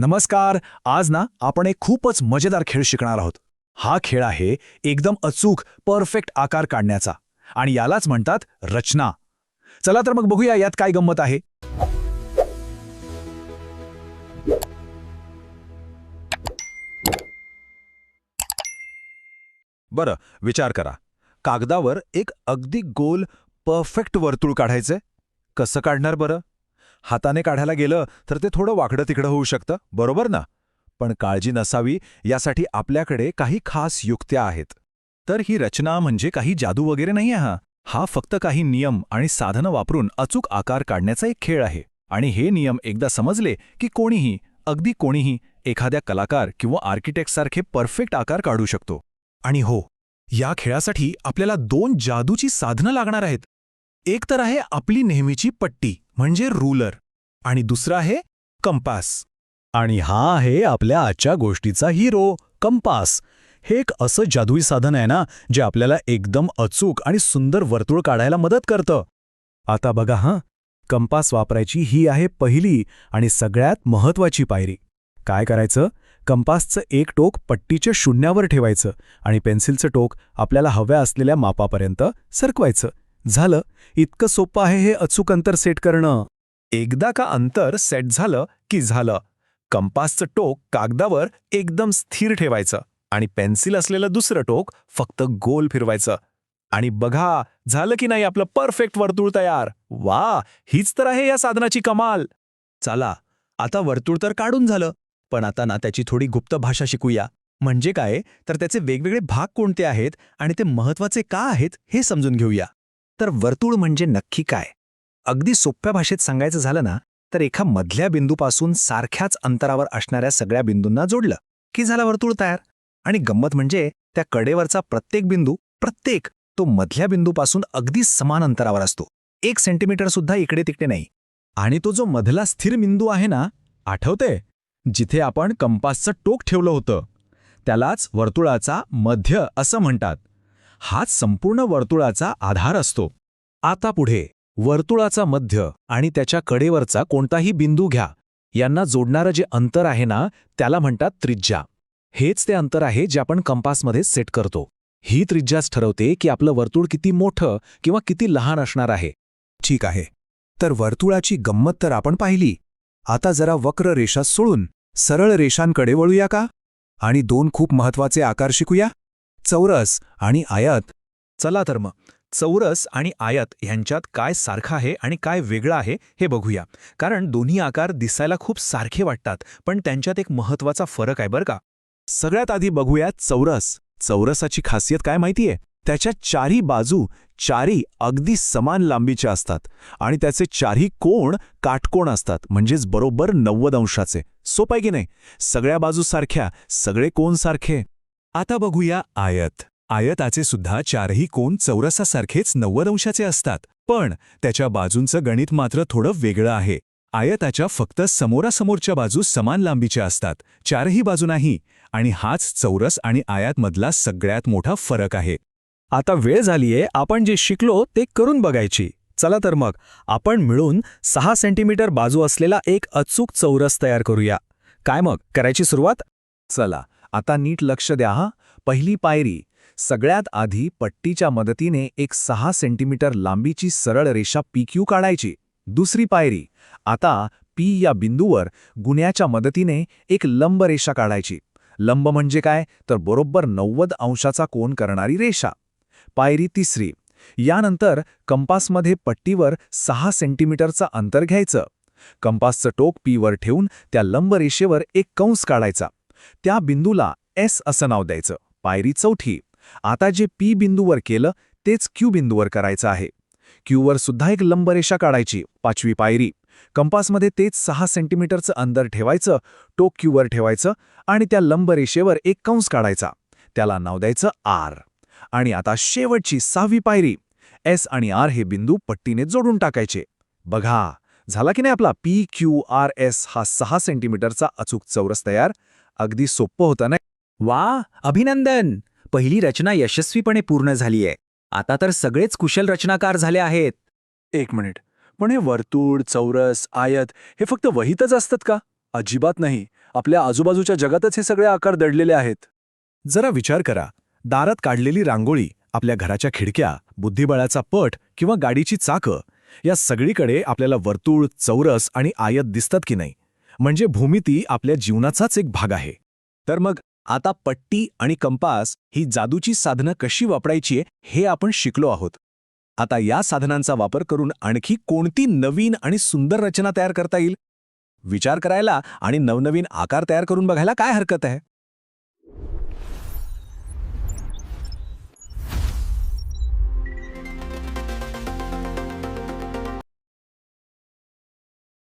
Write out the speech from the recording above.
नमस्कार आज ना आपण एक खूपच मजेदार खेळ शिकणार आहोत. हा खेळ आहे एकदम अचूक परफेक्ट आकार काढण्याचा. आणि यालाच म्हणतात रचना. चला तर मग बघूया यात काय गंमत आहे. बरं विचार करा. कागदावर एक अगदी गोल परफेक्ट वर्तुळ काढायचंय? कसं काढणार बरं? हाताने काढायला गेलं तर ते थोडं वाकडं तिकडं होऊ शकतं बरोबर ना? पण काळजी नसावी यासाठी आपल्याकडे काही खास युक्त्या आहेत. तर ही रचना म्हणजे काही जादू वगैरे नाही आहे हा? हा फक्त काही नियम आणि साधनं वापरून अचूक आकार काढण्याचा एक खेळ आहे. आणि हे नियम एकदा समजले की कोणीही अगदी कोणीही एखाद्या कलाकार किंवा आर्किटेक्टसारखे परफेक्ट आकार काढू शकतो. आणि हो या खेळासाठी आपल्याला दोन जादूची साधनं लागणार आहेत. एक तर आहे आपली नेहमीची पट्टी. म्हणजे रूलर आणि दुसरं आहे कंपास आणि हा आहे आपल्या आजच्या गोष्टीचा हिरो कंपास हे एक असं जादुई साधन आहे ना जे आपल्याला एकदम अचूक आणि सुंदर वर्तुळ काढायला मदत करतं. आता बघा हां. कंपास वापरायची ही आहे पहिली आणि सगळ्यात महत्वाची पायरी. काय करायचं? कंपासचं एक टोक पट्टीच्या शून्यावर ठेवायचं आणि पेन्सिलचं टोक आपल्याला हव्या असलेल्या मापापर्यंत सरकवायचं. झालं इतकं सोपं आहे हे अचूक अंतर सेट करणं. एकदा का अंतर सेट झालं की झालं? कंपासचं टोक कागदावर एकदम स्थिर ठेवायचं आणि पेन्सिल असलेलं दुसरं टोक फक्त गोल फिरवायचं. आणि बघा झालं की नाही आपलं परफेक्ट वर्तुळ तयार. वा हीच तर आहे या साधनाची कमाल. चला आता वर्तुळ तर काढून झालं पण आता ना त्याची थोडी गुप्त भाषा शिकूया. म्हणजे काय? तर त्याचे वेगवेगळे भाग कोणते आहेत आणि ते महत्त्वाचे का आहेत हे समजून घेऊया. तर वर्तुळ म्हणजे नक्की काय? अगदी सोप्या भाषेत सांगायचं झालं ना तर एका मधल्या बिंदूपासून सारख्याच अंतरावर असणाऱ्या सगळ्या बिंदूंना जोडलं की झाला वर्तुळ तयार. आणि गंमत म्हणजे त्या कडेवरचा प्रत्येक बिंदू प्रत्येक तो मधल्या बिंदूपासून अगदी समान अंतरावर असतो. एक सेंटीमीटर सुद्धा इकडे तिकडे नाही. आणि तो जो मधला स्थिर बिंदू आहे ना आठवते? जिथे आपण कंपासचं टोक ठेवलं होतं. त्यालाच वर्तुळाचा मध्य असं म्हणतात. हाच संपूर्ण वर्तुळाचा आधार असतो. आता पुढे वर्तुळाचा मध्य आणि त्याच्या कडेवरचा कोणताही बिंदू घ्या. यांना जोडणारं जे अंतर आहे ना त्याला म्हणतात त्रिज्या. हेच ते अंतर आहे जे आपण कंपासमध्ये सेट करतो. ही त्रिज्याच ठरवते की आपलं वर्तुळ किती मोठं किंवा किती लहान असणार आहे. ठीक आहे. तर वर्तुळाची गंमत तर आपण पाहिली. आता जरा वक्र रेषा सोडून सरळ रेषांकडे वळूया का? आणि दोन खूप महत्त्वाचे आकार शिकूया? चौरस आणि आयत. चला तर मग चौरस आणि आयत ह्यांच्यात काय सारखं आहे आणि काय वेगळं आहे हे बघूया. कारण दोन्ही आकार दिसायला खूप सारखे वाटतात पण त्यांच्यात एक महत्त्वाचा फरक आहे बरं का. सगळ्यात आधी बघूया चौरस. चौरसाची खासियत काय माहितीये? त्याच्या चारही बाजू चारी अगदी समान लांबीच्या असतात आणि त्याचे चारही कोण काटकोण असतात म्हणजेच बरोबर नव्वद अंशाचे. सोप आहे की नाही? सगळ्या बाजू सारख्या सगळे कोण सारखे? आता बघूया आयत. आयताचे सुद्धा चारही कोण चौरसासारखेच नव्वद अंशाचे असतात पण त्याच्या बाजूंचं गणित मात्र थोडं वेगळं आहे. आयताच्या फक्त समोरासमोरच्या बाजू समान लांबीच्या असतात चारही बाजू नाही आणि हाच चौरस आणि आयातमधला सगळ्यात मोठा फरक आहे. आता वेळ झालीये आपण जे शिकलो ते करून बघायची. चला तर मग आपण मिळून सहा सेंटीमीटर बाजू असलेला एक अचूक चौरस तयार करूया. काय मग करायची सुरुवात? चला आता नीट लक्ष द्या हा. पहिली पायरी सगळ्यात आधी पट्टीच्या मदतीने एक सहा सेंटीमीटर लांबीची सरळ रेषा पीक्यू काढायची. दुसरी पायरी आता पी या बिंदूवर गुन्ह्याच्या मदतीने एक लंब रेषा काढायची. लंब म्हणजे काय? तर बरोबर नव्वद अंशाचा कोन करणारी रेषा. पायरी तिसरी यानंतर कंपासमध्ये पट्टीवर सहा सेंटीमीटरचा अंतर घ्यायचं. कंपासचं टोक पीवर ठेवून त्या लंब रेषेवर एक कंस काढायचा. त्या बिंदूला एस असं नाव द्यायचं. पायरी चौथी. आता जे पी बिंदूवर केलं तेच क्यू बिंदूवर करायचं आहे. क्यूवर सुद्धा एक लंब रेषा काढायची पाचवी पायरी. कंपासमध्ये तेच सहा सेंटीमीटरचं अंतर ठेवायचं टोक क्यूवर ठेवायचं आणि त्या लंब रेषेवर एक कंस काढायचा. त्याला नाव द्यायचं आर. आणि आता शेवटची सहावी पायरी. एस आणि आर हे बिंदू पट्टीने जोडून टाकायचे. बघा झाला की नाही आपला? पी क्यू आर एस हा सहा सेंटीमीटरचा अचूक चौरस तयार. अगदी सोपं होतं ना वा! अभिनंदन! पहिली रचना यशस्वीपणे पूर्ण झालीये. आता तर सगळेच कुशल रचनाकार झाले आहेत. एक मिनिट. पण हे वर्तुळ चौरस आयत हे फक्त वहीतच असतात का? अजिबात नाही. आपल्या आजूबाजूच्या जगातच हे सगळे आकार दडलेले आहेत. जरा विचार करा. दारात काढलेली रांगोळी आपल्या घराच्या खिडक्या बुद्धिबळाचा पट किंवा गाडीची चाकं या सगळीकडे आपल्याला वर्तुळ चौरस आणि आयत दिसतात की नाही? म्हणजे भूमिती आपल्या जीवनाचाच एक भाग आहे. तर मग आता पट्टी आणि कंपास ही जादूची साधनं कशी वापरायची हे आपण शिकलो आहोत. आता या साधनांचा वापर करून आणखी कोणती नवीन आणि सुंदर रचना तयार करता येईल? विचार करायला आणि नवनवीन आकार तयार करून बघायला काय हरकत आहे?